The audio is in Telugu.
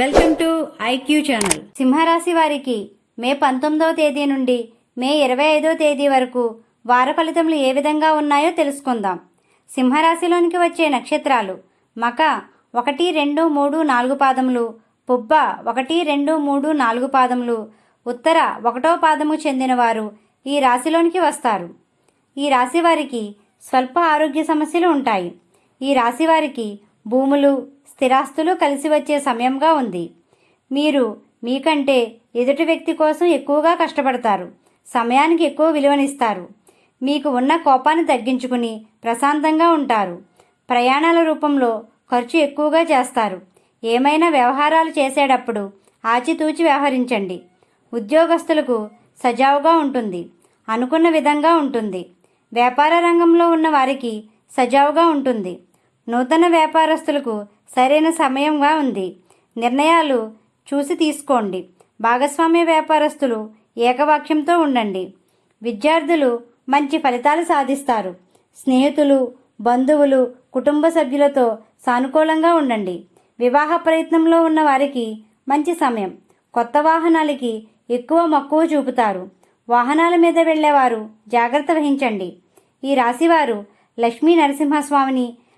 Welcome to IQ channel. సింహరాశి వారికి మే పంతొమ్మిదవ తేదీ నుండి మే ఇరవై ఐదవ తేదీ వరకు వార ఫలితములు ఏ విధంగా ఉన్నాయో తెలుసుకుందాం. సింహరాశిలోనికి వచ్చే నక్షత్రాలు మక ఒకటి రెండు మూడు నాలుగు పాదములు పుబ్బ ఒకటి రెండు మూడు నాలుగు పాదములు ఉత్తర ఒకటో పాదము చెందినవారు ఈ రాశిలోనికి వస్తారు. ఈ రాశి వారికి స్వల్ప ఆరోగ్య సమస్యలు ఉంటాయి. ఈ రాశి వారికి భూములు స్థిరాస్తులు కలిసి వచ్చే సమయంగా ఉంది. మీరు మీకంటే ఎదుటి వ్యక్తి కోసం ఎక్కువగా కష్టపడతారు. సమయానికి ఎక్కువ విలువనిస్తారు. మీకు ఉన్న కోపాన్ని తగ్గించుకుని ప్రశాంతంగా ఉంటారు. ప్రయాణాల రూపంలో ఖర్చు ఎక్కువగా చేస్తారు. ఏమైనా వ్యవహారాలు చేసేటప్పుడు ఆచితూచి వ్యవహరించండి. ఉద్యోగస్తులకు సజావుగా ఉంటుంది. అనుకున్న విధంగా ఉంటుంది. వ్యాపార రంగంలో ఉన్న వారికి సజావుగా ఉంటుంది. నూతన వ్యాపారస్తులకు సరైన సమయంగా ఉంది. నిర్ణయాలు చూసి తీసుకోండి. భాగస్వామ్య వ్యాపారస్తులు ఏకవాక్యంతో ఉండండి. విద్యార్థులు మంచి ఫలితాలు సాధిస్తారు. స్నేహితులు బంధువులు కుటుంబ సభ్యులతో సానుకూలంగా ఉండండి. వివాహ ప్రయత్నంలో ఉన్న వారికి మంచి సమయం. కొత్త వాహనాలకి ఎక్కువ మక్కువ చూపుతారు. వాహనాల మీద వెళ్ళేవారు జాగ్రత్త వహించండి. ఈ రాశివారు లక్ష్మీ నరసింహస్వామిని